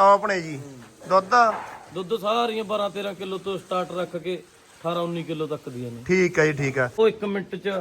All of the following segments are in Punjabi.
ਟੌਪ ਨੇ ਜੀ। ਦੁੱਧ? ਦੁੱਧ ਸਾਰੀਆਂ 12 13 ਕਿਲੋ ਤੋਂ ਸਟਾਰਟ ਰੱਖ ਕੇ 18 19 ਕਿਲੋ ਤੱਕ ਦੀਆਂ ਨੇ। ਠੀਕ ਹੈ ਜੀ ਠੀਕ ਹੈ। ਉਹ 1 ਮਿੰਟ ਚ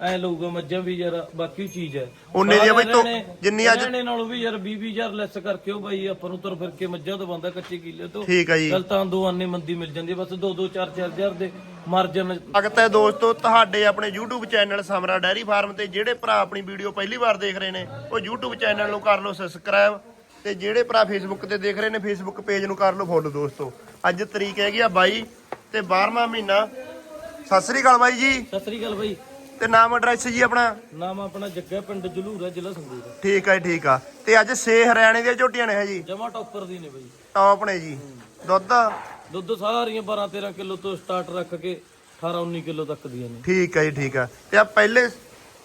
ਐ ਲਊਗਾ ਮੱਝਾਂ ਵੀ ਯਾਰ ਬਾਕੀ ਚੀਜ਼ ਹੈ। ਉਨੇ ਦੀਆਂ ਬਈ ਤੋਂ ਜਿੰਨੀ ਅੱਜ ਰਹਿਣੇ ਨਾਲੋਂ ਵੀ ਯਾਰ 20 20000 ਲੈਸ ਕਰਕੇ ਉਹ ਬਾਈ ਆਪਾਂ ਨੂੰ ਤੁਰ ਫਿਰ ਕੇ ਮੱਝਾਂ ਤੋਂ ਬੰਦਾ ਕੱਚੇ ਕਿੱਲੇ ਤੋਂ। ਠੀਕ ਹੈ ਜੀ। ਚੱਲ ਤਾਂ ਦੋ ਆਨੇ ਮੰਦੀ ਮਿਲ ਜਾਂਦੀ ਬਸ 2 2 4 4000 ਦੇ ਮਾਰਜਨ ਸਵਾਗਤ ਹੈ ਦੋਸਤੋ ਤੁਹਾਡੇ ਆਪਣੇ YouTube channel Samra dairy farm ਤੇ ਜਿਹੜੇ ਭਰਾ ਆਪਣੀ ਵੀਡੀਓ ਪਹਿਲੀ ਵਾਰ ਦੇਖ ਰਹੇ ਨੇ ਉਹ YouTube ਚੈਨਲ ਨੂੰ ਕਰ ਲਓ ਸਬਸਕ੍ਰਾਈਬ ਤੇ ਜਿਹੜੇ ਭਰਾ Facebook ਤੇ ਦੇਖ ਰਹੇ ਨੇ Facebook ਪੇਜ ਨੂੰ ਕਰ ਲਓ ਫੋਲੋ ਦੋਸਤੋ। ਅੱਜ ਤਰੀਕ ਹੈਗੀ ਆ 22 ਤੇ 12ਵਾਂ ਮਹੀਨਾ। ਸਤਿ ਸ੍ਰੀ ਅਕਾਲ ਬਾਈ ਜੀ। ਸਤਿ ਸ੍ਰੀ ਅਕਾਲ ਬਾਈ। ਤੇ ਨਾਮ ਐਡਰੈਸ ਜੀ ਆਪਣਾ? ਨਾਮ ਆਪਣਾ ਜੱਗਾ ਪਿੰਡ ਜਲੂਰਾ ਜ਼ਿਲ੍ਹਾ ਸੰਗਰੂਰ। ਠੀਕ ਹੈ ਠੀਕ ਆ। ਤੇ ਅੱਜ ਸੇ ਹਰਿਆਣੇ ਦੀਆਂ ਝੋਟੀਆਂ ਨੇ ਹੈ ਜੀ? ਜਮਾ ਟੌਪਰ ਦੀ ਨੇ ਬਾਈ। ਟੌਪ ਨੇ ਜੀ। ਦੁੱਧ? ਦੁੱਧ ਸਾਰੀਆਂ 12 13 ਕਿਲੋ ਤੋਂ ਸਟਾਰਟ ਰੱਖ ਕੇ 18 19 ਕਿਲੋ ਤੱਕ ਦੀਆਂ ਨੇ। ਠੀਕ ਹੈ ਜੀ ਠੀਕ ਆ। ਤੇ ਆ ਪਹਿਲੇ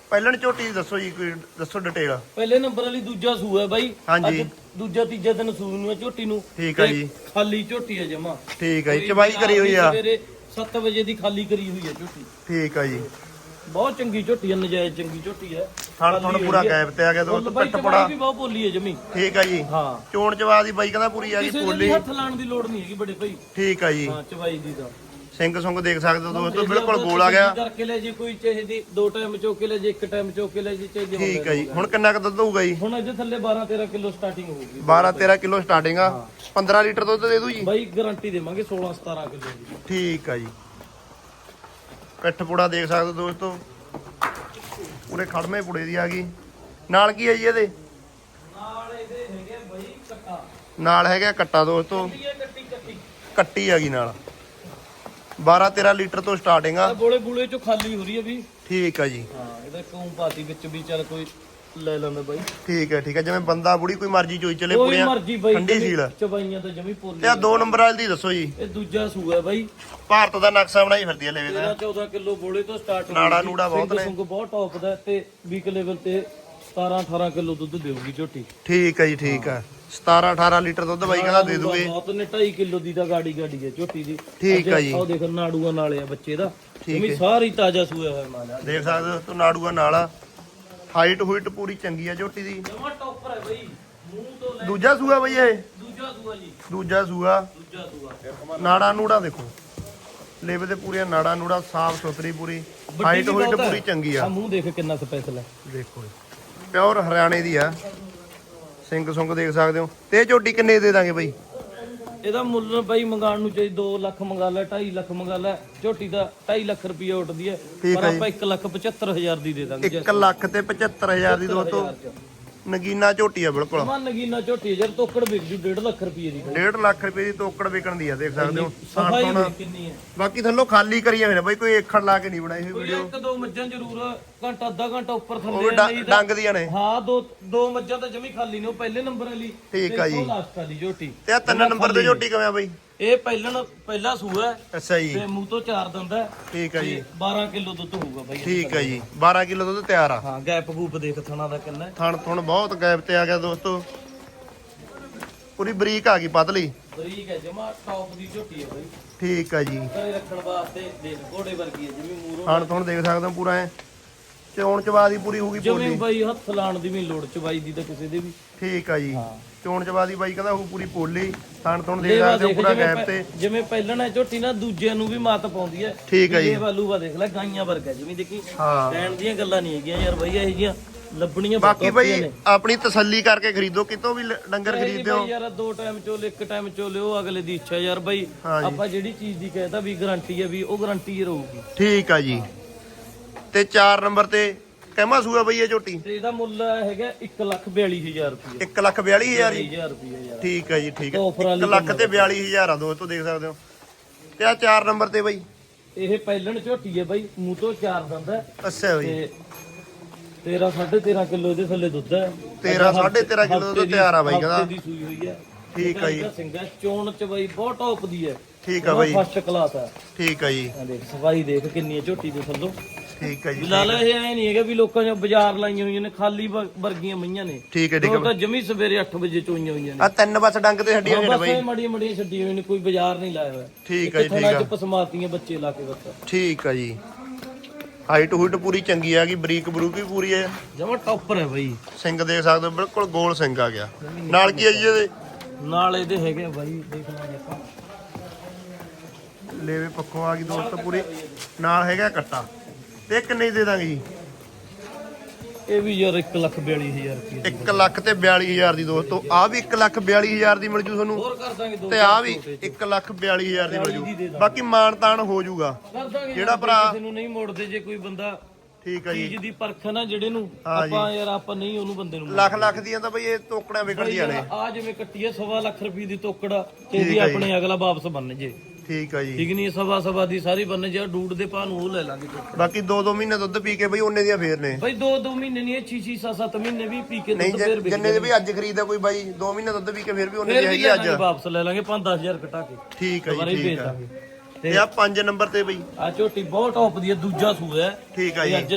ਪਹਿਲਣ ਝੋਟੀ ਦੱਸੋ ਜੀ ਕੋਈ ਦੱਸੋ ਡਿਟੇਲ ਪਹਿਲੇ ਨੰਬਰ ਵਾਲੀ ਦੂਜਾ ਸੂ ਹੈ ਬਾਈ। ਹਾਂਜੀ। ਦੂਜਾ ਤੀਜਾ ਦਿਨ ਸੂ ਨੂੰ ਹੈ ਝੋਟੀ ਨੂੰ। ਠੀਕ ਹੈ ਤੇ ਜੀ। ਖਾਲੀ ਝੋਟੀ ਹੈ ਜਮਾ। ਠੀਕ ਹੈ ਜੀ। ਚਬਾਈ ਕਰੀ ਹੋਈ ਆ। ਸਵੇਰੇ 7 ਵਜੇ ਦੀ ਖਾਲੀ ਕਰੀ ਹੋਈ ਹੈ ਝੋਟੀ। ਠੀਕ ਆ ਜੀ। ਬਹੁਤ ਚੰਗੀ ਝੋਟੀ ਹੈ ਨਜਾਇਜ਼ ਚੰਗੀ ਝੋਟੀ ਹੈ। ਥਣ ਥਣ ਪੂਰਾ ਗੈਪ ਤੇ ਆ ਗਿਆ ਪਿੱਟ ਕਮਾਈ ਪੜਾ। ਵੀ ਬਹੁਤ ਬੋਲੀ ਹੈ ਜਮੀ। ਠੀਕ ਆ ਜੀ। ਹਾਂ। ਚੋਣ ਚਵਾ ਦੀ ਬਾਈ ਕਹਿੰਦਾ ਪੂਰੀ ਆ ਗਈ ਕਿਸੇ ਦੇ ਪੋਲੀ ਵੀ ਹੱਥ ਲਾਉਣ ਦੀ ਲੋੜ ਨਹੀਂ ਹੈਗੀ ਬੜੇ ਭਾਈ। ਠੀਕ ਆ ਜੀ। ਹਾਂ ਚਵਾਈ ਦੀ ਤਾਂ। ਸਿੰਘ ਸੁੰਗ ਦੇਖ ਸਕਦੇ ਹੋ ਦੋਸਤੋ ਬਿਲਕੁਲ ਗੋਲ ਆ ਗਿਆ। ਕਰਕੇ ਲੈ ਜੀ ਕੋਈ ਚਾਹੀਦੀ ਦੋ ਟਾਈਮ ਚੋਕੇ ਲੈ ਜੀ ਇੱਕ ਟਾਈਮ ਚੋਕੇ ਲੈ ਜੀ ਚਾਹੀਦੀ ਠੀਕ ਆ ਜੀ। ਹੁਣ ਕਿੰਨਾ ਕੁ ਦੁੱਧ ਹੋਊਗਾ ਜੀ? ਹੁਣ ਇਹਦੇ ਥੱਲੇ 12 13 ਕਿਲੋ ਸਟਾਰਟਿੰਗ ਹੋਊਗੀ। 12 13 ਕਿਲੋ ਸਟਾਰਟਿੰਗ ਆ। 15 ਲੀਟਰ ਦੁੱਧ ਦੇ ਦੂ ਜੀ? ਬਾਈ ਗਾਰੰਟੀ ਦੇਵਾਂਗੇ 16 17 ਕਿਲੋ ਦੀ। ਠੀਕ ਆ ਜੀ। ਪਿੱਠ ਪੁੜਾ ਦੇਖ ਸਕਦੇ ਹੋ ਦੋਸਤੋ। ਪੂਰੇ ਖੜਮੇ ਪੁੜੇ ਦੀ ਆ ਗਈ। ਨਾਲ ਕੀ ਹੈ ਜੀ ਇਹਦੇ? ਨਾਲ ਇਹਦੇ ਹੈਗੇ ਬਾਈ ਕੱਟਾ। ਨਾਲ ਹੈਗਾ ਕੱਟਾ ਦੋਸਤੋ। ਕੱਟੀ ਆ ਗਈ ਨਾਲ। 12 13 ਲੀਟਰ ਤੋਂ ਸਟਾਰਟਿੰਗ ਆ। ਆ ਬੋਲੇ ਬੂਲੇ ਚੋਂ ਖਾਲੀ ਹੋ ਰਹੀ ਹੈ ਵੀ। ਠੀਕ ਆ ਜੀ। ਹਾਂ ਇਹਦਾ ਕੌਂ ਪਾਤੀ ਵਿੱਚ ਵੀ ਚੱਲ ਕੋਈ ਲੈ ਲੈਂਦਾ ਬਾਈ। ਠੀਕ ਹੈ ਠੀਕ ਹੈ ਜਿਵੇਂ ਬੰਦਾ ਬੁੜੀ ਕੋਈ ਮਰਜ਼ੀ ਚੋਈ ਚਲੇ ਕੋਈ ਪੁੜਿਆ ਮਰਜ਼ੀ ਬਾਈ ਠੰਡੀ ਸੀਲ ਚਬਾਈਆਂ ਤਾਂ ਜਮੀ ਪੋਲੀ ਤੇ ਆ ਦੋ ਨੰਬਰ ਵਾਲੀ ਦੀ ਦੱਸੋ ਜੀ। ਇਹ ਦੂਜਾ ਸੂਆ ਬਾਈ। ਭਾਰਤ ਦਾ ਨਕਸ਼ਾ ਬਣਾਈ ਫਿਰਦੀ ਹੈ ਲੈਵੇ ਦਾ। 13 14 ਕਿਲੋ ਬੋਲੇ ਤੋਂ ਸਟਾਰਟ ਨਾੜਾ ਨੂੜਾ ਬਹੁਤ ਨੇ। ਸੰਗ ਬਹੁਤ ਟੌਪ ਦਾ ਤੇ ਵੀਕ ਲੈਵਲ ਤੇ 17 18 ਕਿਲੋ ਦੁੱਧ ਦੇਊਗੀ ਝੋਟੀ। ਠੀਕ ਹੈ ਜੀ ਠੀਕ ਹੈ। 17 18 ਲੀਟਰ ਦੁੱਧ ਬਾਈ ਕਹਿੰਦਾ ਦੇ ਦੂਗੇ। ਬਹੁਤ ਨੇ 2.5 ਕਿਲੋ ਦੀ ਤਾਂ ਗਾੜੀ ਗਾੜੀ ਹੈ ਝੋਟੀ ਦੀ। ਠੀਕ ਆ ਜੀ। ਉਹ ਦੇਖ ਨਾੜੂਆਂ ਨਾਲੇ ਆ ਬੱਚੇ ਦਾ। ਠੀਕ ਜਮੀ ਸਾਰੀ ਤਾਜ਼ਾ ਸੂਆ ਹੋਇਆ ਮਾਲ ਆ। ਦੇਖ ਸਕਦੇ ਹੋ ਤੂੰ ਨਾੜੂਆ ਨਾਲ ਆ। ਹਾਈਟ ਹੁਈਟ ਪੂਰੀ ਚੰਗੀ ਆ ਝੋਟੀ ਦੀ। ਜਮਾ ਟੌਪਰ ਹੈ ਬਾਈ। ਮੂੰਹ ਤੋਂ ਲੈ ਦੂਜਾ ਸੂਆ ਬਈ ਇਹ। ਦੂਜਾ ਸੂਆ ਜੀ। ਦੂਜਾ ਸੂਆ। ਦੂਜਾ ਸੂਆ। ਨਾੜਾ ਨੂੜਾ ਦੇਖੋ। ਲੇਵੇ ਤੇ ਪੂਰੀਆਂ ਨਾੜਾ ਨੂੜਾ ਸਾਫ਼ ਸੁਥਰੀ ਪੂਰੀ। ਹਾਈਟ ਹੁਈਟ। ਪੂਰੀ ਚੰਗੀ ਆ। ਆ ਮੂੰਹ ਦੇਖ ਕਿੰਨਾ ਸਪੈਸ਼ਲ ਹੈ। ਦੇਖੋ ਪਿਓਰ ਹਰਿਆਣੇ ਦੀ ਆ। ਸਿੰਘ ਸੁੰਗ ਦੇਖ ਸਕਦੇ ਹੋ। ਤੇ ਇਹ ਝੋਟੀ ਕਿੰਨੇ ਦੇ ਦਾਂਗੇ ਬਈ? ਇਹਦਾ ਮੁੱਲ ਬਾਈ ਮੰਗਾਣ ਨੂੰ ਚਾਹੀ 2 ਲੱਖ ਮੰਗਾ ਲੈ 2.5 ਲੱਖ ਮੰਗਾ ਲੈ। ਝੋਟੀ ਦਾ 2.5 ਲੱਖ ਰੁਪਏ ਉੱਠਦੀ ਹੈ। ਪਰ। ਆਪਾਂ 1 ਲੱਖ 75000 ਦੀ ਦੇ ਦਾਂਗੇ 1 ਲੱਖ ਤੇ 75000 ਦੀ ਦੋਸਤੋ ਨਗੀਨਾ ਝੋਟੀ ਆ ਬਿਲਕੁਲ। ਮਨ ਨਗੀਨਾ ਝੋਟੀ ਯਾਰ ਤੋਕੜ ਵਿਕ ਜੂ 1.5 ਲੱਖ ਰੁਪਏ ਦੀ 1.5 ਲੱਖ ਰੁਪਏ ਦੀ ਤੋਕੜ ਵਿਕਣ ਦੀ ਆ ਦੇਖ ਸਕਦੇ ਹੋ। ਸਫ਼ਾਈ ਸਾਣ ਕਿੰਨੀ ਹੈ ਬਾਕੀ ਥੱਲੋਂ ਖਾਲੀ ਕਰੀ ਹੋਏ ਨੇ ਬਈ ਕੋਈ ਏਖੜ ਲਾ ਕੇ ਨਹੀਂ ਬਣਾਈ ਹੋਈ ਵੀਡੀਓ ਇੱਕ ਦੋ ਮੱਝਾਂ ਜ਼ਰੂਰ ਘੰਟਾ ਅੱਧਾ ਘੰਟਾ ਉੱਪਰ ਥੱਲੇ ਨਹੀਂ ਡ- ਤਾਂ ਡੰਗ ਦੀਆਂ ਨੇ। ਹਾਂ ਦੋ ਦੋ ਮੱਝਾਂ ਤਾਂ ਜਮੀ ਖਾਲੀ ਨੇ ਉਹ ਪਹਿਲੇ ਨੰਬਰ ਵਾਲੀ ਠੀਕ ਆ ਜੀ। ਲਾਸਟ ਵਾਲੀ ਝੋਟੀ। ਤੇ ਆ ਤਿੰਨ ਨੰਬਰ ਤੇ ਝੋਟੀ ਕਿਵੇਂ ਆ ਬਈ? ਇਹ ਪਹਿਲਣ ਪਹਿਲਾ ਸੂਆ ਹੈ। ਅੱਛਾ ਜੀ। ਤੇ ਮੂੰਹ ਤੋਂ ਚਾਰ ਦੰਦਾ ਹੈ। ਠੀਕ ਆ ਜੀ। ਤੇ 12 ਕਿਲੋ ਦੁੱਧ ਹੋਊਗਾ ਬਾਈ ਠੀਕ ਆ ਜੀ। 12 ਕਿਲੋ ਦੁੱਧ ਤਿਆਰ ਆ। ਹਾਂ ਗੈਪ ਗੂਪ ਦੇਖ ਥਣਾ ਦਾ ਕਿੰਨਾ ਹੈ। ਥਣ ਥਣ ਬਹੁਤ ਗੈਪ ਤੇ ਆ ਗਿਆ ਦੋਸਤੋ। ਪੂਰੀ ਬਰੀਕ ਆ ਗਈ ਪਤਲੀ ਬਰੀਕ ਹੈ ਜਮਾ ਟੌਪ ਦੀ ਝੋਟੀ ਹੈ ਬਾਈ। ਠੀਕ ਆ ਜੀ। ਘਰੇ ਰੱਖਣ ਵਾਸਤੇ ਦੇਖ ਘੋੜੇ ਵਰਗੀ ਹੈ ਜਿਵੇਂ ਮੂਰੋਂ ਥਣ ਥਣ ਦੇਖ ਸਕਦੇ ਹੋ ਪੂਰਾ ਐ। ਚੋਣ ਚਵਾ ਦੀ ਪੂਰੀ ਹੋਊਗੀ ਜਿਵੇਂ ਪੋਲੀ ਬਾਈ ਹੱਥ ਲਾਣ ਦੀ ਵੀ ਲੋੜ ਚਵਾਈ ਦੀ ਤਾਂ ਕਿਸੇ ਦੇ ਵੀ। ਠੀਕ ਆ ਜੀ। ਚੋਣ ਚਵਾ ਦੀ ਬਾਈ ਕਹਿੰਦਾ ਉਹ ਪੂਰੀ ਪੋਲੀ ਥਣ ਥਣ ਦੇਖ ਲੇਵਾ ਦੇਖ ਪੂਰਾ ਜਿਵੇਂ ਗੈਪ ਤੇ। ਜਿਵੇਂ ਪਹਿਲਣ ਹੈ ਝੋਟੀ ਨਾ ਦੂਜਿਆਂ ਨੂੰ ਵੀ ਮਾਤ ਪਾਉਂਦੀ ਹੈ। ਠੀਕ ਹੈ ਜੀ। ਇਹ ਵਾਲੂਗਾ ਦੇਖ ਲੈ ਗਾਈਆਂ ਵਰਗਾ ਜਿਵੇਂ ਦੇਖੀ। ਹਾਂ। ਕਹਿਣ ਦੀਆਂ ਗੱਲਾਂ ਨਹੀਂ ਹੈਗੀਆਂ ਯਾਰ ਬਈ ਇਹ ਜੀਆਂ ਲੱਭਣੀਆਂ ਬਾਕੀ ਬਈ ਨੇ। ਆਪਣੀ ਤਸੱਲੀ ਕਰਕੇ ਖਰੀਦੋ ਕਿਤੋਂ ਵੀ ਲ- ਡੰਗਰ ਖਰੀਦਦੇ ਹੋ। ਯਾਰ ਦੋ ਟਾਈਮ ਚੋ ਲਿਓ, ਇੱਕ ਟਾਈਮ ਚੋ ਲਿਓ ਅਗਲੇ ਦੀ ਇੱਛਾ ਯਾਰ ਬਈ। ਹਾਂ ਜੀ। ਆਪਾਂ ਜਿਹੜੀ ਚੀਜ਼ ਦੀ ਕਹਿਤਾ ਵੀ ਗਾਰੰਟੀ ਹੈ ਵੀ ਉਹ ਗਾਰੰਟੀ ਹੀ ਰਹੂਗੀ। ਠੀਕ ਆ ਜੀ। ਤੇ 4 ਨੰਬਰ ਤੇ ਕਹਿਮਾ ਸੂਆ ਬਈ ਇਹ ਝੋਟੀ? ਤੇ ਇਹਦਾ ਮੁੱਲ ਹੈਗਾ 142000 ਰੁਪਏ 1 ਲੱਖ 42000 ਜੀ 20000 ਰੁਪਏ ਯਾਰ। ਠੀਕ ਆ ਜੀ ਠੀਕ ਵਾਲੀ 1 ਲੱਖ ਤੇ 42000 ਆ ਦੋਸਤੋ ਦੇਖ ਸਕਦੇ ਹੋ। ਤੇ ਆ 4 ਨੰਬਰ ਤੇ ਬਈ। ਇਹ ਪਹਿਲਣ ਝੋਟੀ ਹੈ ਬਾਈ ਮੂੰਹ ਤੋਂ ਚਾਰ ਦੰਦ ਹੈ। ਅੱਛਾ ਬਈ। ਤੇ 13 13.5 ਕਿਲੋ ਇਹਦੇ ਥੱਲੇ ਦੁੱਧ ਹੈ। 13 13.5 ਕਿਲੋ ਦੀ- ਤਿਆਰ ਆ ਬਾਈ ਕਹਿੰਦਾ। ਹਫ਼ਤੇ ਦੀ ਸੂਈ ਹੋਈ ਹੈ। ਠੀਕ ਆ ਜੀ। ਸਿੰਗਾ ਚੋਣ ਚ ਬਾਈ ਬਹੁਤ ਟੌਪ ਦੀ ਹੈ। ਠੀਕ ਆ ਬਾਈ। ਫਸਟ ਕਲਾਸ ਹੈ। ਠੀਕ ਆ ਜੀ। ਦੇਖ ਸਫ਼ਾਈ ਦੇਖ ਕਿੰਨੀ ਹੈ ਝੋਟੀ ਦੇ ਥੱਲੋਂ। ਠੀਕ ਆ ਜੀ ਬਿਲਾਲ ਇਹ ਐ ਨਹੀਂ ਹੈਗਾ ਵੀ ਲੋਕਾਂ ਨੇ ਬਾਜ਼ਾਰ ਲਾਈਆਂ ਹੋਈਆਂ ਨੇ ਖਾਲੀ ਵਰਗੀਆਂ ਮਈਆਂ ਨੇ। ਠੀਕ ਹੈ ਠੀਕ ਆ ਤਾਂ ਜਮੀ ਸਵੇਰੇ 8 ਵਜੇ ਚੋਈਆਂ ਹੋਈਆਂ ਨੇ। ਆ ਤਿੰਨ ਬਸ ਡੰਗ ਤੇ ਛੱਡੀਆਂ ਨੇ ਬਸ ਬਈ। ਇਹ ਮੜੀਆਂ ਮੜੀਆਂ ਛੱਡੀਆਂ ਹੋਈਆਂ ਨੇ ਕੋਈ ਬਾਜ਼ਾਰ ਨਹੀਂ ਲਾਇਆ ਹੋਇਆ। ਠੀਕ ਜੀ ਠੀਕ ਆ ਚ ਪਸਮਾਤੀਆਂ ਬੱਚੇ ਲਾ ਕੇ ਬਸ ਠੀਕ ਆ ਜੀ। ਹਾਈਟ ਹੁਈਟ ਪੂਰੀ ਚੰਗੀ ਆ ਗਈ ਬਰੀਕ ਬਰੂਕ ਵੀ ਪੂਰੀ ਹੈ ਜਮਾ ਟੌਪਰ ਹੈ ਬਾਈ। ਸਿੰਘ ਦੇਖ ਸਕਦੇ ਹੋ ਬਿਲਕੁਲ ਗੋਲ ਸਿੰਘ ਆ ਗਿਆ। ਨਾਲ ਕੀ ਹੈ ਜੀ ਇਹਦੇ? ਨਾਲ ਇਹਦੇ ਹੈਗੇ ਆ ਬਾਈ ਦੇਖ ਲਾਂਗੇ ਆਪਾਂ। ਲੇਵੇ ਪੱਖੋਂ ਆ ਗਈ ਦੋਸਤੋ ਪੂਰੀ। ਨਾਲ ਹੈਗਾ ਕੱਟਾ। ਤੇ ਕਿੰਨੇ ਦੀ ਦਾਂਗੇ ਜੀ? ਇਹ ਵੀ ਯਾਰ 1 ਲੱਖ 42000 ਰੁਪਏ 1 ਲੱਖ ਤੇ 42000 ਦੀ ਦੋਸਤੋ ਆ ਵੀ 1 ਲੱਖ 42000 ਦੀ ਮਿਲ ਜੂ ਤੁਹਾਨੂੰ। ਤੇ ਆ ਵੀ 1 ਲੱਖ 42000 ਦੀ ਮਿਲ ਜੂ। ਬਾਕੀ ਮਾਨ ਤਾਨ ਹੋ ਜੂਗਾ। ਜਿਹੜਾ ਭਰਾ- ਕਿਸੇ ਨੂੰ ਨਹੀਂ ਮੋੜਦੇ ਜੇ ਕੋਈ ਬੰਦਾ ਠੀਕ ਆ ਜੀ। ਚੀਜ਼ ਦੀ ਪਰਖ ਨਾ ਜਿਹੜੇ ਨੂੰ ਹਾਂ। ਆਪਾਂ ਯਾਰ ਆਪਾਂ ਨਹੀਂ ਉਹਨੂੰ ਬੰਦੇ ਨੂੰ ਲੱਖ ਲੱਖ ਦੀਆਂ ਤਾਂ ਬਈ ਇਹ ਤੋਕੜਾਂ ਵਿਕਣਦੀਆਂ ਨੇ। ਆ ਜਿਵੇਂ ਕੱਟੀ ਹੈ ਸਵਾ ਲੱਖ ਰੁਪਏ ਦੀ ਤੋਕੜ ਤੇ ਵੀ ਆਪਣੇ ਅਗਲਾ ਵਾਪਸ ਬੰਨ ਜੇ। ਠੀਕ ਆ ਜੀ। ਠੀਕ ਨਹੀਂ ਸਵਾ ਸਵਾ ਦੀ ਸਾਰੀ ਬੰਨ ਜੇ ਡੂਡ ਦੇ ਭਾਅ ਨੂੰ ਉਹ ਲੈ ਲਾਂਗੇ। ਬਾਕੀ 2-2 ਮਹੀਨੇ ਦੁੱਧ ਪੀ ਕੇ ਬਈ ਉਹਨੇ ਦੀਆਂ ਫੇਰ ਨੇ। ਬਈ ਦੋ ਦੋ ਮਹੀਨੇ ਨਹੀਂ ਇਹ 6 6 7 7 ਮਹੀਨੇ ਵੀ ਪੀ ਕੇ ਨਹੀਂ ਦੁੱਧ ਜੇ- ਫੇਰ ਜਿੰਨੇ ਦੇ ਵੀ ਅੱਜ ਖਰੀਦਾ ਕੋਈ ਬਾਈ 2 ਮਹੀਨੇ ਦੁੱਧ ਪੀ ਕੇ ਫੇਰ ਵੀ ਉਹਨੇ ਫੇਰ ਦੀ ਵੀ ਹੈਗੀ ਅੱਜ ਲਾਂਗੇ ਵਾਪਸ ਲੈ ਲਾਂਗੇ 5-10000 ਘਟਾ ਕੇ। ਠੀਕ ਆ ਦੁਬਾਰਾ ਜੀ ਹੀ ਠੀਕ ਆ। ਦਾਂਗੇ। ਤੇ ਆ 5 ਨੰਬਰ ਤੇ ਬਈ। ਆ ਝੋਟੀ ਬਹੁਤ ਟੌਪ ਦੀ ਹੈ ਦੂਜਾ ਸੂਆ ਹੈ। ਠੀਕ ਆ ਜੀ। ਅੱਜ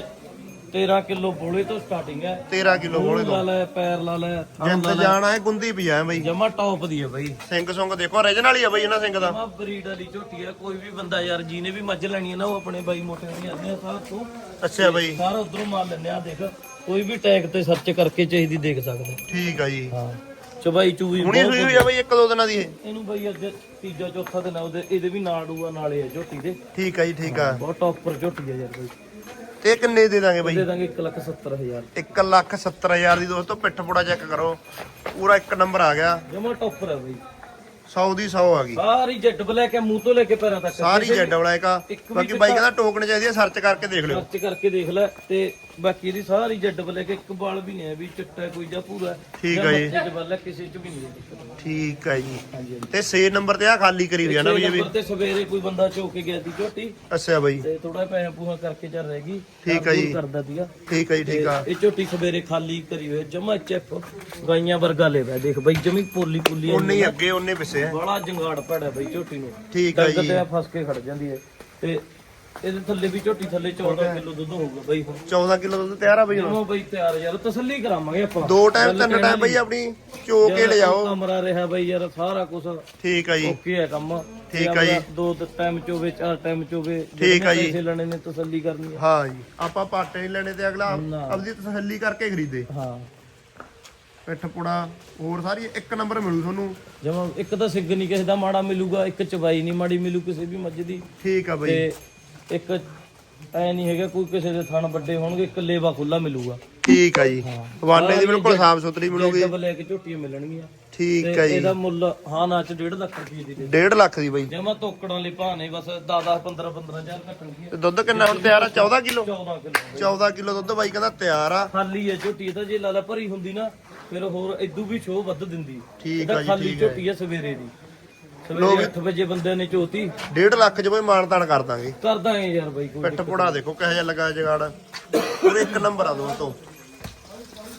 13 ਕਿਲੋ ਬੋਲੇ ਤੋਂ ਸਟਾਰਟਿੰਗ ਹੈ। 13 ਕਿਲੋ ਹੋਲੇ ਮੂੰਹ ਲਾ ਲੈ ਪੈਰ ਲਾ ਲੈ ਜਿੰਦ ਜਾਣਾ ਹੈ ਗੁੰਦੀ ਵੀ ਆ ਬਈ। ਜਮਾ ਟੌਪ ਦੀ ਹੈ ਬਈ। ਸਿੰਘ ਸੁੰਗ ਦੇਖੋ origignal ਹੀ ਆ ਬਈ ਇਹਨਾਂ ਸਿੰਘ ਦਾ। ਜਮਾ ਬਰੀਡ ਵਾਲੀ ਝੋਟੀ ਹੈ ਕੋਈ ਵੀ ਬੰਦਾ ਯਾਰ ਜਿਹਨੇ ਵੀ ਮੱਝ ਲੈਣੀ ਹੈ ਨਾ ਉਹ ਆਪਣੇ ਬਾਈ ਮੋਟੇ ਨਹੀਂ ਆਉਂਦੇ ਆ ਸਾਰਾ ਤੋਂ। ਅੱਛਾ ਬਈ। ਸਾਰਾ ਉਧਰੋਂ ਮਾਲ ਲੈਣੇ ਆ ਦੇਖ ਕੋਈ ਵੀ ਟੈਗ ਤੇ ਸਰਚ ਕਰਕੇ ਚਾਹੀਦੀ ਦੇਖ ਸਕਦਾ। ਠੀਕ ਆ ਜੀ। ਹਾਂ। ਚਬਾਈ ਚੂਈ ਹੁਣੀ ਬਹੁਤ ਸੂਈ ਹੋਈ ਆ ਬਈ ਇੱਕ ਦੋ ਦਿਨਾਂ ਦੀ ਇਹ। ਇਹਨੂੰ ਬਈ ਅੱਜ ਤੀਜਾ ਚੌਥਾ ਦਿਨ ਆ ਉਹਦੇ ਇਹਦੇ ਵੀ ਨਾੜੂ ਆ ਨਾਲੇ ਆ ਝੋਟੀ ਦੇ। ਠੀਕ ਆ ਜੀ ਠੀਕ ਆ। ਬਹੁਤ ਟੌਪ ਪਰ ਝੋਟੀ ਆ ਯਾਰ ਬਈ। ਤੇ ਇਹ ਕਿੰਨੇ ਦੇ ਦਾਂਗੇ ਬਈ? ਦੇ ਦਾਂਗੇ 1 ਲੱਖ 70 ਹਜ਼ਾਰ। 1 ਲੱਖ 70 ਹਜ਼ਾਰ ਦੀ ਦੋਸਤੋ ਪਿੱਠ ਪੋੜਾ ਚੈੱਕ ਕਰੋ। ਪੂਰਾ ਇੱਕ ਨੰਬਰ ਆ ਗਿਆ। ਜਮਾ ਟੌਪਰ ਹੈ ਬਈ। 100 ਦੀ 100 ਆ ਗਈ। ਸਾਰੀ ਜੱਟ ਬਲੈਕ ਹੈ ਮੂੰਹ ਤੋਂ ਲੈ ਕੇ ਪੈਰਾਂ ਤੱਕ। ਸਾਰੀ ਜੈਡ ਵਾਲਾ ਇੱਕ ਆ। ਬਾਕੀ ਬਾਈ ਕਹਿੰਦਾ ਟੋਕਨ ਚਾਹੀਦੀ ਆ ਸਰਚ ਕਰਕੇ ਦੇਖ ਲਿਓ। ਸਰਚ ਕਰਕੇ ਦੇਖ ਲੈ ਤੇ ਬਾਕੀ ਦੀ ਸਾਰੀ ਜੱਟ ਬਲੈਕ ਇੱਕ ਬਾਲ ਵੀ ਨਹੀਂ ਹੈ ਵੀ ਚਿੱਟਾ ਕੋਈ ਜਾਂ ਪੂਰਾ ਠੀਕ ਆ ਜੀ। ਜੱਟ ਬਲੈਕ ਕਿਸੇ ਚ ਵੀ ਨਹੀਂ ਹੈ ਦਿੱਕਤ। ਠੀਕ ਆ ਜੀ। ਹਾਂਜੀ ਤੇ 6 ਨੰਬਰ ਤੇ ਆ ਖਾਲੀ ਕਰੀ ਹੋਈ ਆ ਨਾ ਬਈ ਇਹ ਵੀ। ਨੰਬਰ ਤੇ ਸਵੇਰੇ ਕੋਈ ਬੰਦਾ ਚੋ ਕੇ ਗਿਆ ਸੀ ਝੋਟੀ। ਅੱਛਾ ਬਈ। ਤੇ ਥੋੜਾ ਪੈਸਾ ਪੂਹਾ ਕਰਕੇ ਚੱਲ ਰਹਿ ਗਈ। ਠੀਕ ਆ ਜੀ। ਕਰਦਾ ਸੀਗਾ। ਠੀਕ ਆ ਜੀ ਠੀਕ ਆ। ਇਹ ਝੋਟੀ ਸਵੇਰੇ ਖਾਲੀ ਕਰੀ ਹੋਈ ਜਮਾ ਚੈਪ। ਗਾਈਆਂ ਵਰਗਾ ਲੈ ਪਿਆ ਦੇਖ ਬਈ ਜਮੀ ਪੋਲੀ ਪੁੱਲੀ ਉਹਨੇ ਹੀ ਅੱਗੇ ਉਹਨੇ ਪਿੱਛੇ। ਬੜਾ ਜੰਗਾੜ ਪੜਾ ਬਈ ਝੋਟੀ ਨੂੰ। ਠੀਕ ਆ ਡੰਗ ਜੀ। ਤੇ ਆ ਫਸ ਕੇ ਖੜ ਜਾਂਦੀ ਹੈ। ਤੇ ਇਹਦੇ ਥੱਲੇ ਵੀ ਝੋਟੀ ਥੱਲੇ 14 ਕਿਲੋ ਦੁੱਧ ਹੋਊਗਾ ਬਈ ਹੁਣ। 14 ਕਿਲੋ ਦੁੱਧ ਤਿਆਰ ਆ ਬਈ ਹੁਣ? ਜਮਾ ਬਈ ਤਿਆਰ ਯਾਰ ਤਸੱਲੀ ਕਰਾਵਾਂਗੇ ਆਪਾਂ। ਦੋ ਟਾਈਮ ਤਿੰਨ ਟਾਈਮ ਬਈ ਆਪਣੀ ਚੋ ਕੇ ਲਿਜਾਓ। ਕਮਰਾ ਰਿਹਾ ਬਈ ਯਾਰ ਸਾਰਾ ਕੁਝ ਠੀਕ ਆ ਜੀ। ਓਕੇ ਹੈ ਕੰਮ। ਠੀਕ ਆ ਜੀ। ਦੋ ਟਾਈਮ ਚੋਵੇ ਚਾਰ ਟਾਈਮ ਚੋਵੇ ਠੀਕ ਆ ਜੀ। ਪੈਸੇ ਲੈਣੇ ਨੇ ਤਸੱਲੀ ਕਰਨੀ ਹੈ ਹਾਂ ਜੀ। ਆਪਾਂ ਪਾਟੇ ਨਹੀਂ ਲੈਣੇ ਤੇ ਅਗਲਾ। ਆਪਦੀ ਤਸੱਲੀ ਕਰਕੇ ਖਰੀਦੇ। ਹਾਂ। ਪਿੱਠ ਪੁੜਾ ਹੋਰ ਸਾਰੀ ਇੱਕ ਨੰਬਰ ਮਿਲੂ ਤੁਹਾਨੂੰ। ਜਮਾ ਇੱਕ ਤਾਂ ਸਿੱਗ ਨਹੀਂ ਕਿਸੇ ਦਾ ਮਾੜਾ ਮਿਲੂਗਾ ਇੱਕ ਚਬਾਈ ਨਹੀਂ ਮਾੜੀ ਮਿਲੂ ਕਿਸੇ ਵੀ ਮੱਝ ਦੀ। ਠੀਕ ਆ ਬਈ। ਤੇ ਇੱਕ ਐ ਨਹੀਂ ਹੈਗਾ ਕੋਈ ਕਿਸੇ ਦੇ ਥਣ ਵੱਡੇ ਹੋਣਗੇ ਇੱਕ ਲੇਵਾ ਖੁੱਲਾ ਮਿਲੂਗਾ। ਠੀਕ ਆ ਜੀ। ਵਾਨੇ ਦੀ ਬਿਲਕੁਲ ਸਾਫ਼ ਸੁਥਰੀ ਮਿਲੂਗੀ। ਡਬਲ ਲੈ ਕੇ ਝੋਟੀਆਂ ਮਿਲਣਗੀਆਂ। ਠੀਕ ਆ ਜੀ। ਇਹਦਾ ਮੁੱਲ ਹਾਂ ਨਾ ਚ 1.5 ਲੱਖ ਰੁਪਏ ਦੀ ਦੇ 1.5 ਲੱਖ ਦੀ ਬਈ। ਜਮਾ ਤੋਕੜਾਂ ਲਈ ਭਾਣੇ ਬਸ 10 10 15 15000 ਘਟਣਗੀਆਂ ਤੇ ਦੁੱਧ ਕਿੰਨਾ ਹੁਣ ਤਿਆਰ ਆ? 14 ਕਿਲੋ? 14 ਕਿਲੋ 14 ਕਿਲੋ ਦੁੱਧ ਬਾਈ ਕਹਿੰਦਾ ਤਿਆਰ ਆ। ਖਾਲੀ ਹੈ ਝੋਟੀ ਤਾਂ ਜੇ ਲਾਲਾ ਭਰੀ ਹੁੰਦੀ ਨਾ ਫਿਰ ਹੋਰ ਇਦੂ ਵੀ ਸ਼ੋਅ ਵੱਧ ਦਿੰਦੀ। ਠੀਕ ਆ ਜੀ, ਖਾਲੀ। ਝੋਟੀ ਹੈ ਸਵੇਰੇ ਦੀ। ਸਵੇਰੇ 8 ਵਜੇ ਬੰਦੇ ਨੇ ਚੋਤੀ। 1.5 ਲੱਖ ਚ ਬਈ ਮਾਨਤਾਨ ਕਰ ਦਾਂਗੇ। ਕਰ ਦਾਂਗੇ ਯਾਰ ਬਾਈ ਕੋਈ ਪਿੱਠ ਪੁੜਾ ਦੇਖੋ ਕਿਹੋ ਜਿਹਾ ਲੱਗਾ ਜਗਾੜ। ਪੂਰੇ ਇੱਕ ਨੰਬਰ ਆ ਦੋਸਤੋ।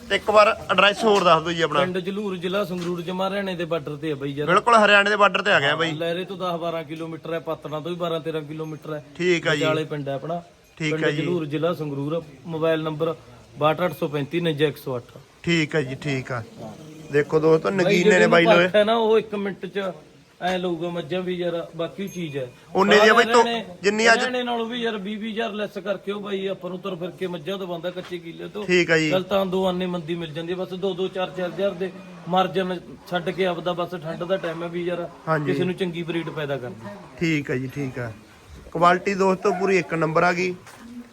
ਤੇ ਇੱਕ ਵਾਰ ਐਡਰੈਸ ਹੋਰ ਦੱਸ ਦਿਓ ਜੀ ਆਪਣਾ। ਪਿੰਡ ਜਲੂਰ ਜ਼ਿਲ੍ਹਾ ਸੰਗਰੂਰ ਜਮਾ ਹਰਿਆਣੇ ਦੇ ਬਾਰਡਰ ਤੇ ਹੈ ਬਾਈ ਯਾਰ। ਬਿਲਕੁਲ ਹਰਿਆਣੇ ਦੇ ਬਾਰਡਰ ਤੇ ਆ ਗਿਆ ਬਾਈ। ਲਹਿਰੇ ਤੋਂ 10 12 ਕਿਲੋਮੀਟਰ ਹੈ ਪਤਨਾ ਤੋਂ ਵੀ 12 13 ਕਿਲੋਮੀਟਰ ਹੈ। ਠੀਕ ਆ ਜੀ। ਵਿਚਾਲੇ ਪਿੰਡ ਹੈ ਆਪਣਾ। ਠੀਕ ਆ ਜੀ। ਜਲੂਰ ਜ਼ਿਲ੍ਹਾ ਸੰਗਰੂਰ ਮੋਬਾਈਲ ਨੰਬਰ 62835 9101 ਠੀਕ ਆ ਜੀ ਠੀਕ ਆ। ਦੇਖੋ ਦੋਸਤੋ ਨਗੀਨੇ ਨੇ ਬਾਈ ਲੋਏ ਹੈ ਨਾ ਉਹ 1 ਮਿੰਟ ਚ ਐ ਲਊਗਾ ਮੱਝਾਂ ਵੀ ਯਾਰ ਬਾਕੀ ਚੀਜ਼ ਹੈ। ਉਹਨੇ ਦੀ ਆ ਬਾਈ ਤੋਂ ਜਿੰਨੀ ਅੱਜ ਹਰਿਆਣੇ ਨਾਲੋਂ ਵੀ ਯਾਰ 20000 ਲੈਸ ਕਰਕੇ ਉਹ ਬਾਈ ਆਪਾਂ ਨੂੰ ਤੁਰ ਫਿਰ ਕੇ ਮੱਝਾਂ ਤੋਂ ਬੰਦਾ ਕੱਚੇ ਕਿੱਲੇ ਤੋਂ। ਠੀਕ ਆ ਜੀ। ਚੱਲ ਤਾਂ ਦੋ ਆਨੇ ਮੰਦੀ ਮਿਲ ਜਾਂਦੀ ਹੈ ਬਸ 2 2 4 4000 ਦੇ ਮਾਰਜਨ ਛੱਡ ਕੇ ਆਪਦਾ ਬਸ ਠੰਡ ਦਾ ਟਾਈਮ ਹੈ ਵੀ ਯਾਰ ਹਾਂਜੀ। ਕਿਸੇ ਨੂੰ ਚੰਗੀ ਬਰੀਡ ਪੈਦਾ ਕਰਨੀ ਠੀਕ ਆ ਜੀ ਠੀਕ ਆ। ਕੁਆਲਿਟੀ ਦੋਸਤੋ ਪੂਰੀ ਇੱਕ ਨੰਬਰ ਆ ਗਈ।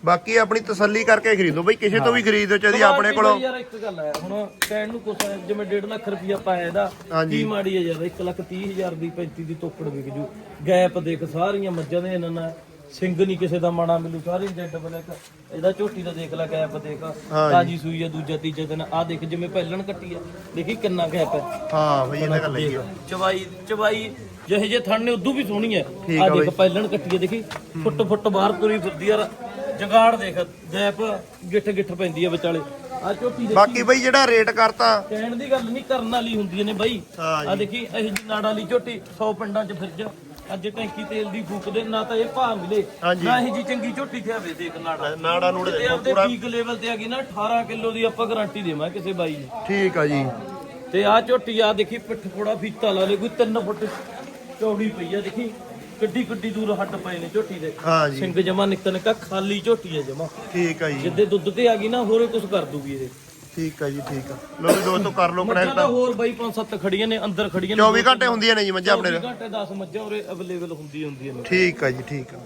ਬਾਕੀ ਆਪਣੀ ਤਸੱਲੀ ਕਰਕੇ ਖਰੀਦੋ ਬਈ ਕਿਸੇ ਤੋਂ ਵੀ ਖਰੀਦੋ ਚਾਹੀਦੀ ਆਪਣੇ ਕੋਲੋਂ ਯਾਰ ਇੱਕ ਗੱਲ ਹੈ ਹੁਣ ਕਹਿਣ ਨੂੰ ਕੁਛ ਹੈ ਜਿਵੇਂ 1.5 ਲੱਖ ਰੁਪਇਆ ਪਾਇਆ ਇਹਦਾ ਹਾਂਜੀ। ਕੀ ਮਾੜੀ ਹੈ ਯਾਰ 1 ਲੱਖ 30 ਹਜ਼ਾਰ ਦੀ 35 ਦੀ ਤੋਕੜ ਵਿਕ ਜੂ। ਗੈਪ ਦੇਖ ਸਾਰੀਆਂ ਮੱਝਾਂ ਦੇ ਇਹਨਾਂ ਨਾਲ ਸਿੰਘ ਨਹੀਂ ਕਿਸੇ ਦਾ ਮਾੜਾ ਮਿਲੂ ਸਾਰੀ ਜੈਡ ਬਲੈਕ ਇਹਦਾ ਝੋਟੀ ਦਾ ਦੇਖ ਲੈ ਗੈਪ ਦੇਖ। ਤਾਜੀ ਸੂਈ ਹੈ ਦੂਜਾ ਤੀਜਾ ਦਿਨ ਆ ਦੇਖ ਜਿਵੇਂ ਪਹਿਲਣ ਕੱਟੀ ਆ ਦੇਖੀ ਕਿੰਨਾ ਗੈਪ ਹੈ। ਹਾਂ ਬਈ ਇਹਨੇ ਗੱਲ ਆ। ਚਵਾਈ ਚਵਾਈ ਜਿਹੇ ਜੇ ਥਣ ਨੇ ਉਦੋਂ ਵੀ ਸੋਹਣੀ ਹੈ। ਠੀਕ ਆ ਆ ਦੇਖ ਪਹਿਲਣ ਕੱਟੀ ਹੈ ਦੇਖੀ। ਫੁੱਟ ਫੁੱਟ ਬਾਹਰ ਤੁਰੀ ਫਿਰਦੀ ਯਾਰ ਜੰਗਾੜ ਦੇਖ ਗੈਪ ਗਿੱਠ ਗਿੱਠ ਪੈਂਦੀ ਹੈ ਵਿਚਾਲੇ। ਆ ਝੋਟੀ ਦੇ ਬਾਕੀ ਬਈ ਜਿਹੜਾ ਰੇਟ ਕਰਤਾ। ਕਹਿਣ ਦੀ ਗੱਲ ਨਹੀਂ ਕਰਨ ਵਾਲੀ ਹੁੰਦੀਆਂ ਨੇ ਬਾਈ। ਹਾਂ ਆ ਦੇਖੀ ਇਹ ਜੀ ਨਾੜਾਂ ਵਾਲੀ ਝੋਟੀ 100 ਪਿੰਡਾਂ 'ਚ ਫਿਰ ਜਾ ਅੱਜ ਟੈਂਕੀ ਤੇਲ ਦੀ ਫੂਕਦੇ ਨਾ ਤਾਂ ਇਹ ਭਾਅ ਮਿਲੇ ਹਾਂਜੀ। ਨਾ ਇਹ ਜੀ ਚੰਗੀ ਝੋਟੀ ਤੇ ਆਵੇ ਦੇਖ ਨਾੜਾ। ਨਾੜਾ ਨੂੜ ਤੇ ਦੇਖੋ ਆਪਦੇ ਪੀਕ ਲੈਵਲ ਤੇ ਆ ਗਈ ਨਾ 18 ਕਿਲੋ ਦੀ ਆਪਾਂ ਗਾਰੰਟੀ ਦੇਵਾਂ ਕਿਸੇ ਬਾਈ ਨੂੰ। ਠੀਕ ਆ ਜੀ। ਤੇ ਆ ਝੋਟੀ ਆ ਦੇਖੀ ਪਿੱਠ ਫੋੜਾ ਫੀਤਾ ਲਾ ਲੈ ਕੋਈ 3 ਫੁੱਟ ਚੌੜੀ ਪਈ ਆ ਦੇਖੀ। ਕਿੱਡੀ ਕਿੱਡੀ ਦੂਰ ਹੱਡ ਪਏ ਨੇ ਝੋਟੀ ਦੇ। ਹਾਂ ਜੀ। ਸਿੰਘ ਜਮਾ ਨਿੱਕਾ ਨਿੱਕਾ ਖਾਲੀ ਝੋਟੀ ਹੈ ਜਮਾ। ਠੀਕ ਆ ਜੀ। ਜਿੱਦੇ ਦੁੱਧ ਤੇ ਆ ਗਈ ਨਾ ਹੋਰੇ ਕੁਝ ਕਰ ਦੂਗੀ ਇਹਦੇ। ਠੀਕ ਆ ਜੀ ਠੀਕ ਆ। ਲੋ ਵੀ ਦੋਸਤੋ ਕਰ ਲਓ ਮੱਝਾਂ ਕਨੈਕਟ ਤਾਂ ਹੋਰ ਬਾਈ ਪੰਜ ਸੱਤ ਖੜੀਆਂ ਨੇ ਅੰਦਰ ਖੜੀਆਂ ਨੇ 24 ਘੰਟੇ ਹੁੰਦੀਆਂ ਨੇ ਜੀ ਮੱਝਾਂ ਆਪਣੇ। 24 ਘੰਟੇ 10 ਮੱਝਾਂ ਉਰੇ ਅਵੇਲੇਬਲ ਹੁੰਦੀ ਹੁੰਦੀਆਂ ਨੇ। ਠੀਕ ਆ ਜੀ ਠੀਕ ਆ।